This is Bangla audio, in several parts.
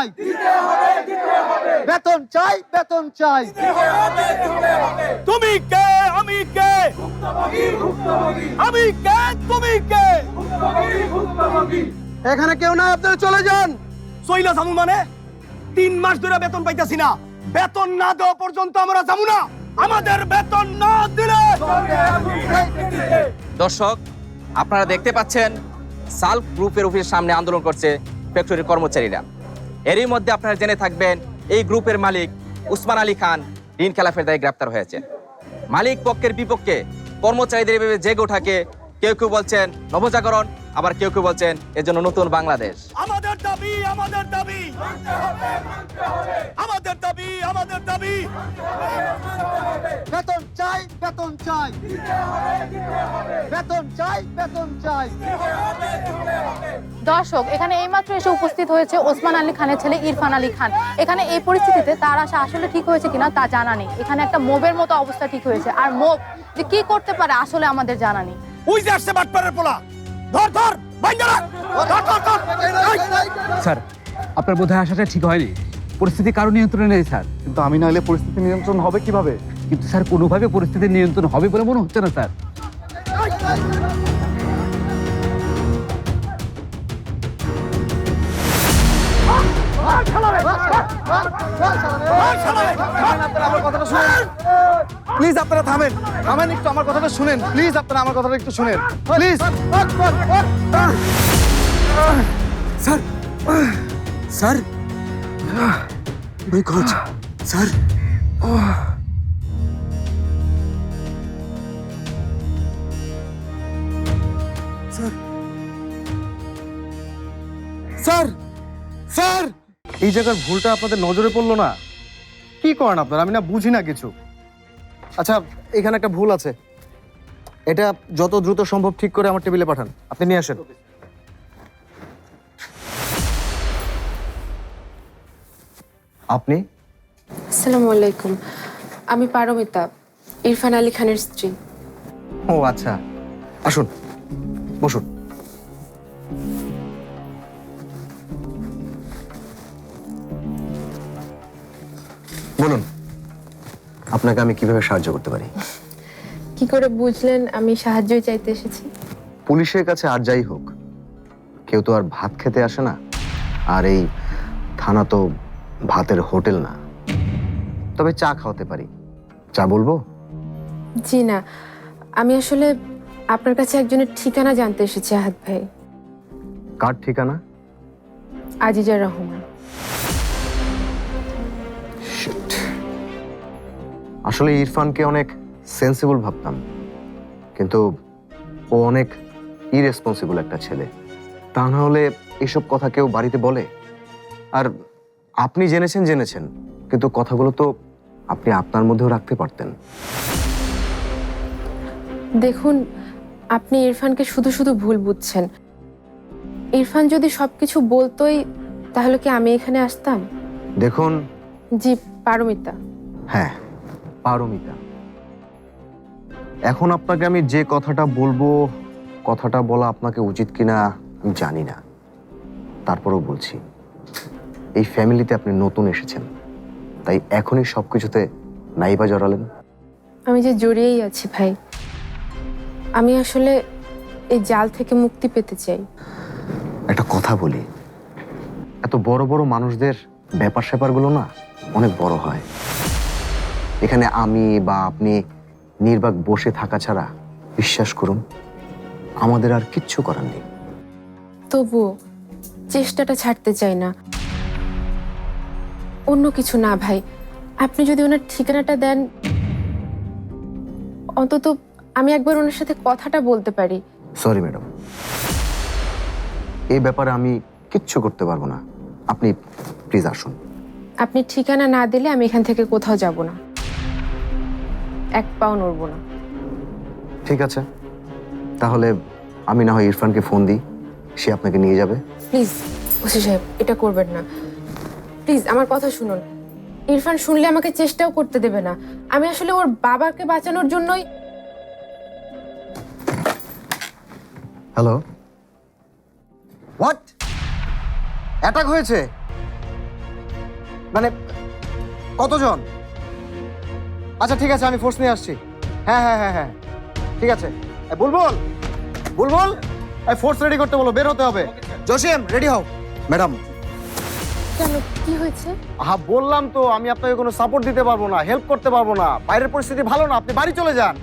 চাই। বেতন চাই বেতন চাই। তুমি কে? আমি কে? আমি কে? তুমি কে? এখানে কেউ নাই আপনারা চলে যান। সইলা জামু মানে তিন মাস ধরে বেতন পাইতাছি না। বেতন না দেওয়া পর্যন্ত আমরা যাব না। আমাদের বেতন না দিলে দর্শক আপনারা দেখতে পাচ্ছেন সাল্ফ গ্রুপের অফিসের সামনে আন্দোলন করছে ফ্যাক্টরির কর্মচারীরা। এরই মধ্যে আপনারা জেনে থাকবেন, এই গ্রুপের মালিক উসমান আলী খান ঋণ খেলাফের দায়ে গ্রেপ্তার হয়েছে। মালিক পক্ষের বিপক্ষে কর্মচারীদের এভাবে জেগে ওঠাকে কেউ কেউ বলছেন নবজাগরণ, আবার কেউ কেউ বলছেন এজন্য নতুন বাংলাদেশ। আমাদের দাবি আমাদের দাবি। দাবি আমাদের দাবি। বেতন চাই বেতন চাই। বেতন চাই বেতন চাই। দর্শক এখানে এইমাত্র এসে উপস্থিত হয়েছে ওসমান আলী খানের ছেলে ইরফান আলী খান। এখানে এই পরিস্থিতিতে তার আশা আসলে ঠিক হয়েছে কিনা তা জানা নেই। এখানে একটা মোবের মতো অবস্থা ঠিক হয়েছে। আর মোব যে কি করতে পারে আসলে আমাদের জানা নেই। ওই যে আসছে বাটপাড়ের পোলা। ধর ধর বাইন্দা ধর ধর ধর স্যার আপনার বোধহয় আসাটা ঠিক হয়নি। পরিস্থিতি কারও নিয়ন্ত্রণে নেই স্যার। কিন্তু আমি না হলে পরিস্থিতি নিয়ন্ত্রণ হবে কীভাবে? কিন্তু স্যার কোনোভাবে পরিস্থিতি নিয়ন্ত্রণ হবে বলে মনে হচ্ছে না স্যার। প্লিজ আপনারা থামেন। থামেন একটু আমার কথাটা শুনেন। প্লিজ আপনারা আমার কথাটা একটু শুনেন। Please. Sir sir my god sir sir sir sir এই জায়গার ভুলটা আপনাদের নজরে পড়ল না? কি করেন আপনারা? আমি না বুঝি না কিছু। আচ্ছা এখানে একটা ভুল আছে। এটা যত দ্রুত সম্ভব ঠিক করে আমার টেবিলে পাঠান। আপনি নিয়ে আসেন। আপনি? আসসালামু আলাইকুম আমি পারমিতা ইরফান আলী খানের স্ত্রী। ও আচ্ছা। আসুন বসুন। বলুন আপনাকে আমি কীভাবে সাহায্য করতে পারি? কি করে বুঝলেন আমি সাহায্যই চাইতে এসেছি? পুলিশের কাছে আর যাই হোক কেউ তো আর ভাত খেতে আসে না। আর এই থানা তো ভাতের হোটেল না। তবে চা খাওয়াতে পারি। চা বলব? জি না। আমি আসলে আপনার কাছে একজনের ঠিকানা জানতে এসেছি আহাদ ভাই। কার ঠিকানা? আজিজা রহমান। আসলে ইরফানকে অনেক সেন্সিবল ভাবতাম। কিন্তু ও অনেক ইরেসপন্সিবল একটা ছেলে। তা না হলে এসব কথা কেউ বাড়িতে বলে? আর আপনি জেনেছেন জেনেছেন। কিন্তু কথাগুলো তো আপনি আপনার মধ্যেও রাখতে পারতেন। দেখুন আপনি ইরফানকে শুধু শুধু ভুল বুঝছেন। ইরফান যদি সবকিছু বলতোই তাহলে কি আমি এখানে আসতাম? দেখুন। জি পারমিতা। হ্যাঁ পারমিতা। এখন আপনাকে আমি যে কথাটা বলব কথাটা বলা আপনাকে উচিত কিনা আমি জানি না। তারপরেও বলছি। এই ফ্যামিলিতে আপনি নতুন এসেছেন। তাই এখনই সবকিছুতে নাইবা জড়ালেন। আমি যে জড়িয়েই আছি ভাই আমি আসলে এই জাল থেকে মুক্তি পেতে চাই। একটা কথা বলি এত বড় বড় মানুষদের ব্যাপার স্যাপারগুলো না অনেক বড় হয়। এখানে আমি বা আপনি নির্বাক বসে থাকা ছাড়া বিশ্বাস করুন আমাদের আর কিচ্ছু করার নেই। তবুও চেষ্টাটা ছাড়তে চাই না। অন্য কিছু না ভাই। আপনি যদি ওনার ঠিকানাটা দেন অন্তত আমি একবার ওনার সাথে কথাটা বলতে পারি। সরি ম্যাডাম এই ব্যাপারে আমি কিচ্ছু করতে পারব না। আপনি প্লিজ আসুন। আপনি ঠিকানা না দিলে আমি এখান থেকে কোথাও যাব না। এক পাও নড়বো না। ঠিক আছে। তাহলে আমি না হয় ইরফানকে ফোন দিই সে আপনাকে নিয়ে যাবে। প্লিজ ওসি সাহেব এটা করবেন না। প্লিজ আমার কথা শুনুন। ইরফান শুনলে আমাকে চেষ্টাও করতে দেবে না। আমি আসলে ওর বাবাকে বাঁচানোর জন্যই হ্যালো হোয়াট অ্যাটাক হয়েছে? মানে কতজন? আচ্ছা ঠিক আছে আমি ফোর্স নিয়ে আসছি। হ্যাঁ হ্যাঁ হ্যাঁ হ্যাঁ। ঠিক আছে। বুলবুল! বুলবুল! এই ফোর্স রেডি করতে বলো বের হতে হবে। জসিম রেডি হও। ম্যাডাম কেন? কি হয়েছে? আহা বললাম তো আমি আপনাকে কোনো সাপোর্ট দিতে পারব না হেল্প করতে পারব না। বাইরের পরিস্থিতি ভালো না আপনি বাড়ি চলে যান।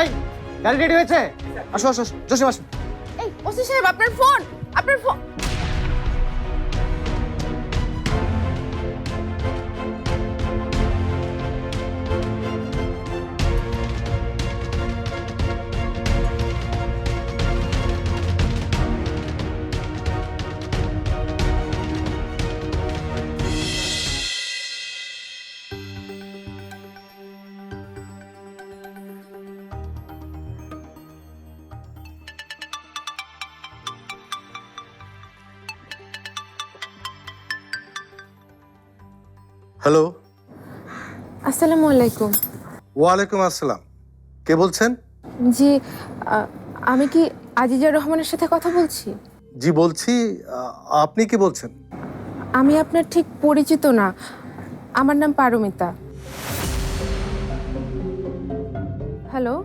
এই গাড়ি রেডি হয়েছে? আসো আসো। জসিম আসো এই ওসি সাহেব আপনার ফোন আপনার ফোন হ্যালো। আসসালামু আলাইকুম। ওয়ালাইকুম আসসালাম। কে বলছেন? জি আ- আমি কি আজিজা রহমানের সাথে কথা বলছি? জি বলছি আ- আপনি কি বলছেন? আমি আপনার ঠিক পরিচিত না। আমার নাম পারমিতা। হ্যালো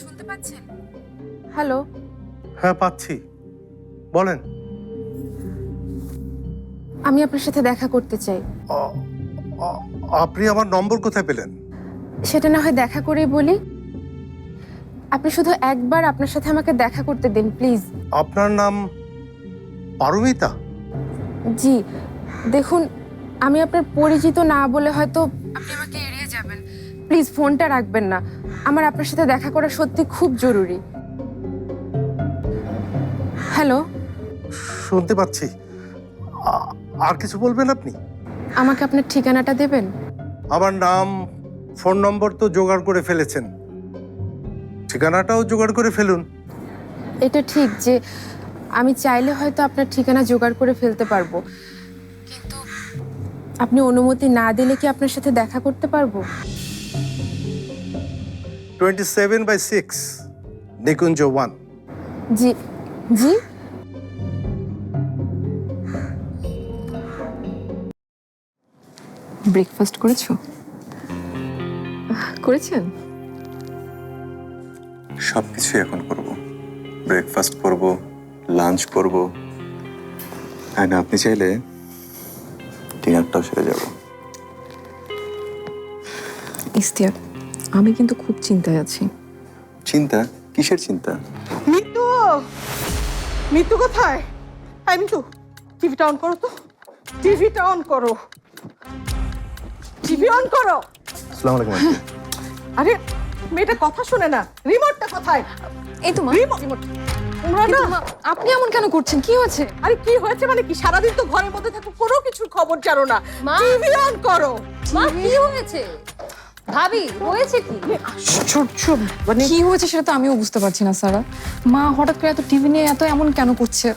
শুনতে পাচ্ছেন? হ্যালো। হ্যাঁ পাচ্ছি। বলেন। আমি আপনার সাথে দেখা করতে চাই। আপনি আমার নম্বর কোথায় পেলেন? সেটা না হয় দেখা করেই বলি। আপনি শুধু একবার আপনার সাথে আমাকে দেখা করতে দিন প্লিজ। আপনার নাম পারমিতা? জি। দেখুন আমি আপনার পরিচিত না বলে হয়তো আপনি আমাকে এড়িয়ে যাবেন। প্লিজ ফোনটা রাখবেন না। আমার আপনার সাথে দেখা করা সত্যি খুব জরুরি। হ্যালো? শুনতে পাচ্ছি। আর কিছু বলবেন আপনি? আমাকে আপনার ঠিকানাটা দেবেন? আমার নাম ফোন নম্বর তো জোগাড় করে ফেলেছেন। ঠিকানাটাও জোগাড় করে ফেলুন। এটা ঠিক যে আমি চাইলে হয়তো আপনার ঠিকানা জোগাড় করে ফেলতে পারব। কিন্তু আপনি অনুমতি না দিলে কি আপনার সাথে দেখা করতে পারব? Twenty seven by six Nikunja one. জি। জি? ব্রেকফাস্ট করেছ? করেছেন? সব কিছুই এখন করব। ব্রেকফাস্ট করব লাঞ্চ করব। অ্যান্ড আপনি চাইলে ডিনারটাও সেরে যাব। ইস্তিয়াক আমি কিন্তু খুব চিন্তায় আছি। চিন্তা? কিসের চিন্তা? মিতু! মিতু কোথায়? আই মিতু টিভিটা অন করো তো। টিভিটা অন করো। টিভি অন করো। আসসালামু আলাইকুম আন্টি। আরে মেয়েটা কথা শোনে না। রিমোটটা কোথায়? এই তো মা। রিমোট তোমরা না। আপনি এমন কেন করছেন? কি হয়েছে? আরে কি হয়েছে মানে কি? সারাদিন তো ঘরের মধ্যে থাকো কোনো কিছুর খবর জানো না। মা। টিভি অন করো। মা কি হয়েছে? ভাবি হয়েছে কি? মানে কি হয়েছে সেটা তো আমিও বুঝতে পারছি না সারা। মা হঠাৎ করে এত টিভি নিয়ে এত এমন কেন করছে?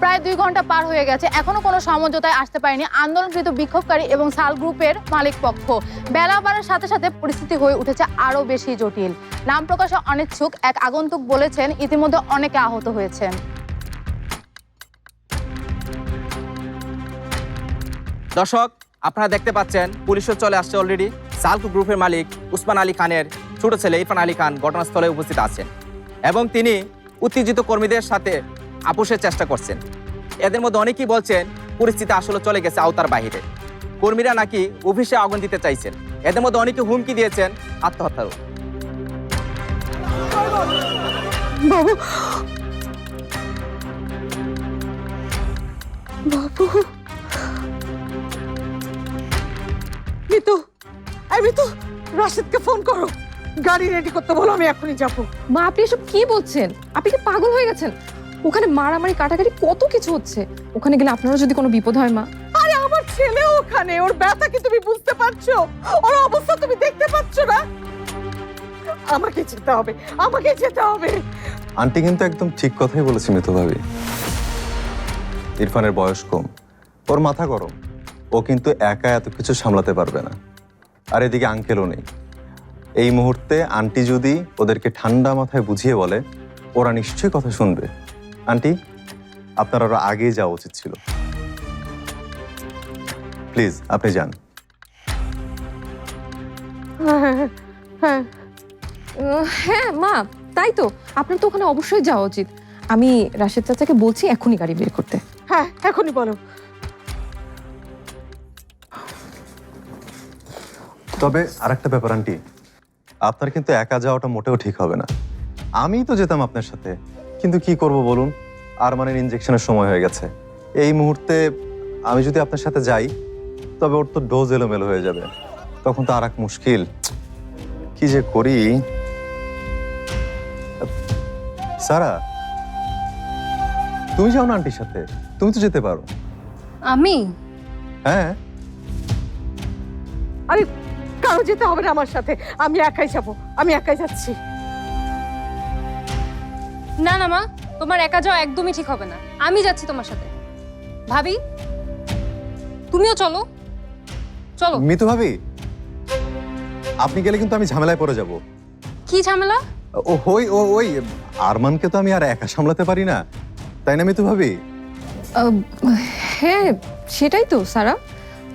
প্রায় দুই ঘণ্টা পার হয়ে গেছে। এখনও কোনো সমঝোতায় আসতে পারেনি আন্দোলনকৃত বিক্ষোভকারী এবং সাল গ্রুপের মালিক পক্ষ। বেলা বাড়ার সাথে সাথে পরিস্থিতি হয়ে উঠেছে আরও বেশি জটিল। নাম প্রকাশে অনিচ্ছুক, এক আগন্তুক বলেছেন, ইতিমধ্যে অনেকে আহত হয়েছেন। দর্শক, আপনারা দেখতে পাচ্ছেন, পুলিশও চলে আসছে অলরেডি সালক গ্রুপের মালিক উসমান আলী খানের ছোট ছেলে ইরফান আলী খান ঘটনাস্থলে উপস্থিত আছেন। এবং তিনি উত্তেজিত কর্মীদের সাথে আপোষের চেষ্টা করছেন। এদের মধ্যে অনেকেই বলছেন পরিস্থিতি আসলে চলে গেছে আওতার বাহিরে। কর্মীরা নাকি অফিসে আগুন দিতে চাইছেন। এদের মধ্যে অনেকে হুমকি দিয়েছেন আত্মহত্যারও বাবু। বাবু। মিতু এই মিতু রাশিদকে ফোন করো। গাড়ি রেডি করতে বলো আমি এখনই যাব। মা আপনি এসব কি বলছেন? আপনি কি পাগল হয়ে গেছেন? ওখানে মারামারি কাটাকাটি কত কিছু হচ্ছে। ওখানে গেলে আপনারও যদি কোনো বিপদ হয় মা। আরে আমার ছেলে ওখানে। ওর ব্যথা কি তুমি বুঝতে পারছ? ওর অবস্থা তুমি দেখতে পাচ্ছ না? আমাকে যেতে হবে আমাকে যেতে হবে। আন্টি কিন্তু একদম ঠিক কথাই বলেছে মিতু ভাবি। ইরফানের বয়স কম। ওর মাথা গরম। ও কিন্তু একা এত কিছু সামলাতে পারবে না। আর এদিকে আঙ্কেলও নেই। এই মুহূর্তে আন্টি যদি ওদেরকে ঠান্ডা মাথায় বুঝিয়ে বলে ওরা নিশ্চয়ই কথা শুনবে। আন্টি আপনার আরও আগেই যাওয়া উচিত ছিল। প্লিজ আপনি যান। হ্যাঁ হ্যাঁ মা তাই তো। আপনার তো ওখানে অবশ্যই যাওয়া উচিত। আমি রাশেদ চাচাকে বলছি এখনই গাড়ি বের করতে। হ্যাঁ এখনই বলো। তবে আরেকটা ব্যাপার আন্টি। আপনার কিন্তু একা যাওয়াটা মোটেও ঠিক হবে না। আমিই তো যেতাম আপনার সাথে। কিন্তু কি করব বলুন? আর মানে ইনজেকশনের সময় হয়ে গেছে। এই মুহূর্তে আমি যদি আপনার সাথে যাই তবে ওর তো ডোজ এলোমেলো হয়ে যাবে। তখন তো আর এক মুশকিল। কি যে করি? সারা তুমি যাও না আন্টির সাথে। তুমি তো যেতে পারো। আমি? হ্যাঁ। আরে কারও যেতে হবে না আমার সাথে। আমি একাই যাব। আমি একাই যাচ্ছি। না না মা তোমার একা যাওয়া একদমই ঠিক হবে না। আমি যাচ্ছি তোমার সাথে। ভাবি তুমিও চলো। চলো। মিতু ভাবি আপনি গেলে কিন্তু আমি ঝামেলায় পড়ে যাব। কি ঝামেলা? ও হই ও ওই আরমানকে তো আমি আর একা সামলাতে পারি না। তাই না মিতু ভাবি? হ্যাঁ সেটাই তো সারা।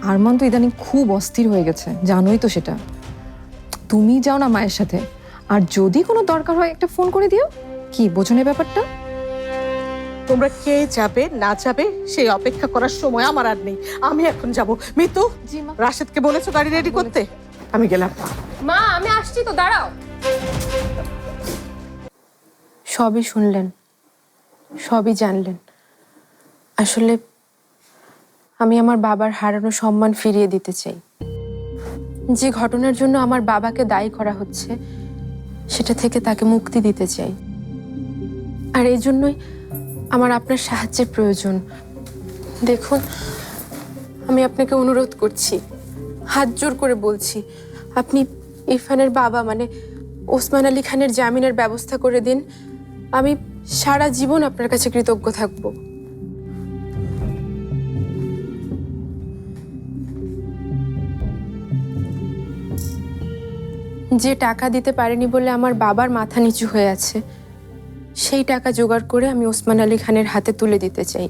আরমান তো ইদানিং খুব অস্থির হয়ে গেছে জানোই তো সেটা। তুমি যাও না মায়ের সাথে। আর যদি কোনো দরকার হয় একটা ফোন করে দিও। কি বোঝো না ব্যাপারটা? তোমরা কে যাবে না যাবে সেই অপেক্ষা করার সময় আমার আর নেই। আমি এখন যাব। মিতু জি মা। রাশেদকে বলেছ গাড়ি রেডি করতে? আমি গেলাম। মা আমি আসছি তো দাঁড়াও। সবই শুনলেন সবই জানলেন। আসলে আমি আমার বাবার হারানো সম্মান ফিরিয়ে দিতে চাই। যে ঘটনার জন্য আমার বাবাকে দায়ী করা হচ্ছে সেটা থেকে তাকে মুক্তি দিতে চাই। আর এই জন্যই আমার আপনার সাহায্যের প্রয়োজন। দেখুন, আমি আপনাকে অনুরোধ করছি, হাত জোর করে বলছি, আপনি ইরফানের বাবা মানে ওসমান আলী খানের জামিনের ব্যবস্থা করে দিন। আমি সারা জীবন আপনার কাছে কৃতজ্ঞ থাকব। যে টাকা দিতে পারেনি বলে আমার বাবার মাথা নিচু হয়ে আছে। সেই টাকা জোগাড় করে আমি ওসমান আলী খানের হাতে তুলে দিতে চাই।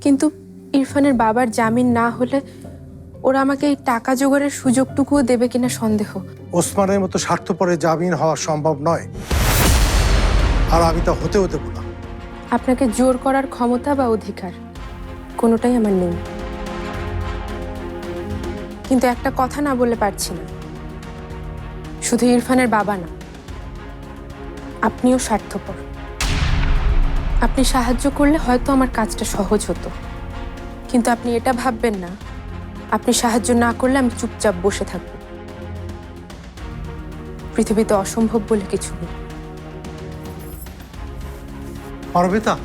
কিন্তু ইরফানের বাবার জামিন না হলে ওরা আমাকে এই টাকা জোগাড়ের সুযোগটুকুও দেবে কিনা সন্দেহ। ওসমানের মতো স্বার্থপরে জামিন হওয়া সম্ভব নয়। আর আমি তা হতেও দেবো না। আপনাকে জোর করার ক্ষমতা বা অধিকার কোনোটাই আমার নেই। কিন্তু একটা কথা না বলে পারছি না। শুধু ইরফানের বাবা না আপনিও স্বার্থপর। আপনি সাহায্য করলে হয়তো আমার কাজটা সহজ হতো। কিন্তু আপনি এটা ভাববেন না। আপনি সাহায্য না করলে আমি চুপচাপ বসে থাকব। পৃথিবীতে অসম্ভব বলে কিছু নেই। পারবিতা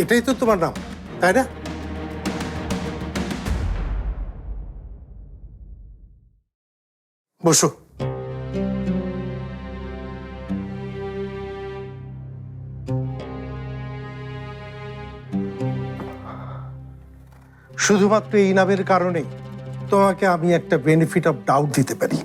এটাই তো তোমার নাম, তাই না? বসো। শুধুমাত্র এই নামের কারণেই তোমাকে আমি একটা বেনিফিট অফ ডাউট দিতে পারি।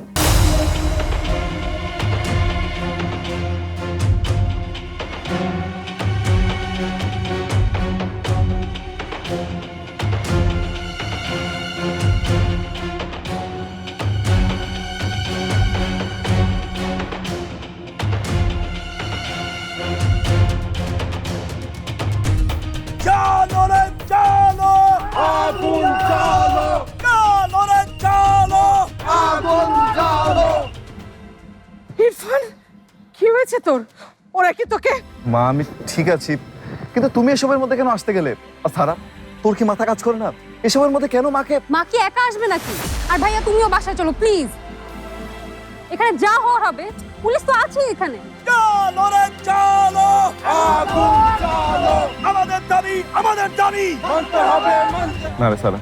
হয়েছে তোর? ওরা কি তোকে? মা আমি ঠিক আছি। কিন্তু তুমি এসবের মধ্যে কেন আসতে গেলে? আর সারা তোর কি মাথা কাজ করে না? এসবের মধ্যে কেন মাকে? মা কি একা আসবে নাকি? আর ভাইয়া তুমিও বাসায় চলো প্লিজ। এখানে যা হওয়ার হবে পুলিশ তো আছে এখানে। চলো রে চলো আগুন চলো আমাদের দাবি আমাদের দাবি। মানতে হবে মানতে না রে সারা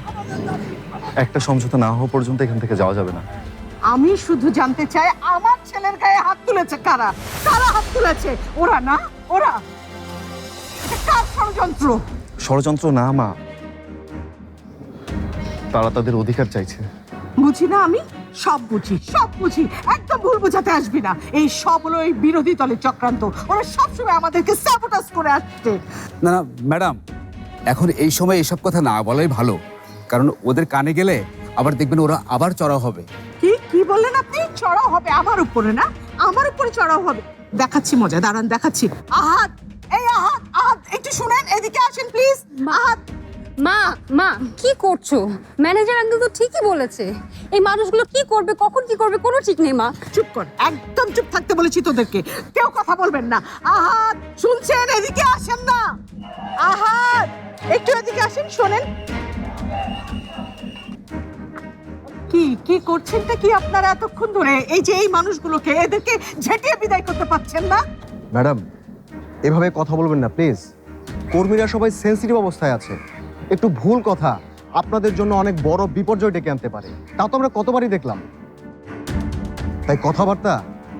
একটা সমঝোতা না হওয়া পর্যন্ত এখান থেকে যাওয়া যাবে না। আমি শুধু জানতে চাই আমার ছেলের গায়ে হাত তুলেছে কারা? কারা হাত তুলেছে? ওরা না? ওরা? এটা কার ষড়যন্ত্র? ষড়যন্ত্র না মা। তারা তাদের অধিকার চাইছে। বুঝি না আমি? সব বুঝি সব বুঝি। একদম ভুল বোঝাতে আসবি না। এই সব হলো এই বিরোধী দলের চক্রান্ত। ওরা সবসময় আমাদেরকে স্যাবোটাস করে আসছে। না না ম্যাডাম এখন এই সময় এসব কথা না বলাই ভালো। কারণ ওদের কানে গেলে আবার দেখবেন ওরা আবার চড়া হবে। চড়াও হবে আমার উপরে না? আমার উপরে চড়াও হবে। দেখাচ্ছি মজা দাঁড়ান দেখাচ্ছি। আহাত এই আহাত আহাত একটু শুনেন এদিকে আসেন প্লিজ আহাত। মা মা কি করছ? ম্যানেজার আঙ্কেল তো ঠিকই বলেছে। এই মানুষগুলো কি করবে কখন কি করবে কোনো ঠিক নেই মা। চুপ কর একদম চুপ থাকতে বলেছি তোদেরকে। কেউ কথা বলবেন না। আহাত শুনছেন? এদিকে আসেন না। আহাত একটু এদিকে আসেন শোনেন। কি কি করছেনটা কি আপনারা এতক্ষণ ধরে এই যে এই মানুষগুলোকে এদেরকে ঝেঁটিয়ে বিদায় করতে পারছেন না? ম্যাডাম এভাবে কথা বলবেন না প্লিজ। কর্মীরা সবাই সেন্সিটিভ অবস্থায় আছে। একটু ভুল কথা আপনাদের জন্য অনেক বড় বিপর্যয় ডেকে আনতে পারে। তা তো আমরা কতবারই দেখলাম। তাই কথাবার্তা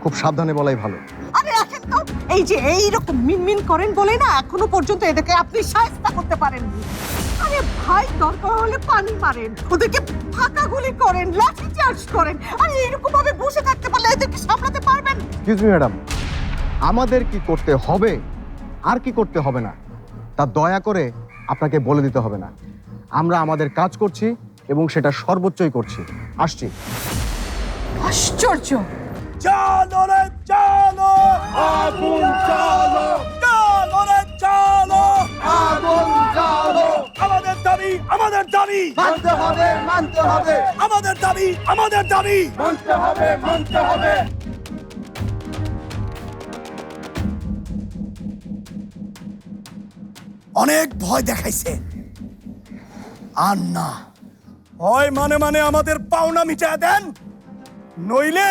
খুব সাবধানে বলাই ভালো। আরে আসেন তো এই যে এই এইরকম মিনমিন করেন বলে না এখনও পর্যন্ত এদেরকে আপনি সাহায্য করতে পারেন আরে ভাই দরকার হলে পানি মারেন। ওদেরকে করেন লাঠি চার্জ করেন আরে এরকম ভাবে বসে থাকতে পারলে এদেরকে সামলাতে পারবেন। এক্সকিউজ মি ম্যাডাম আমাদের কি করতে হবে? আর কি করতে হবে না? তা দয়া করে আপনাকে বলে দিতে হবে না। আমরা আমাদের কাজ করছি এবং সেটা সর্বোচ্চই করছি। আসছি। আশ্চর্য! চলো রে চলো আগুন চলো চলো রে চলো আগুন চলো আমাদের দাবি আমাদের দাবি। মানতে হবে মানতে হবে। আমাদের দাবি আমাদের দাবি। মানতে হবে মানতে হবে। অনেক ভয় দেখাইছে। আর না। হয় মানে মানে আমাদের পাওনা মিটা দেন। নইলে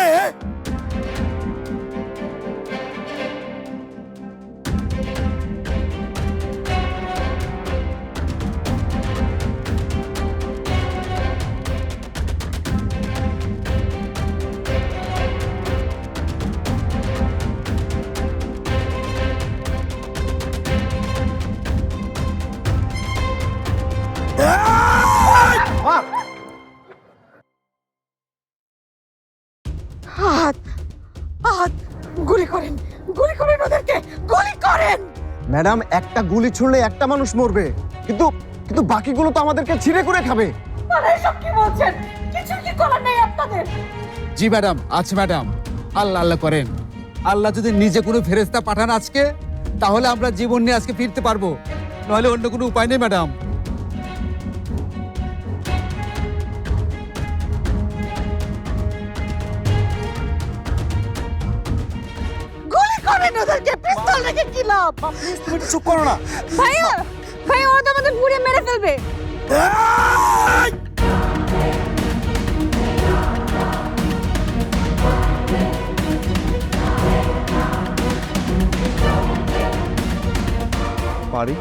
গুলি করেন গুলি করেন ওদেরকে গুলি করেন! ম্যাডাম একটা গুলি ছুড়লে একটা মানুষ মরবে কিন্তু কিন্তু বাকিগুলো তো আমাদেরকে ছিঁড়ে করে খাবে। মানে এসব কি বলছেন? কিছু কি করার নেই আপনাদের? জি ম্যাডাম আছে ম্যাডাম। আল্লাহ আল্লাহ করেন। আল্লাহ যদি নিজে কোনো ফেরেস্তা পাঠান আজকে তাহলে আমরা জীবন নিয়ে আজকে ফিরতে পারব। নাহলে অন্য কোনো উপায় নেই ম্যাডাম। কি লাভ তুমি চুপ করো না। ভাইয়া ভাইয়া ওরা তো আমাদের পুড়ে মেরে ফেলবে! পারি?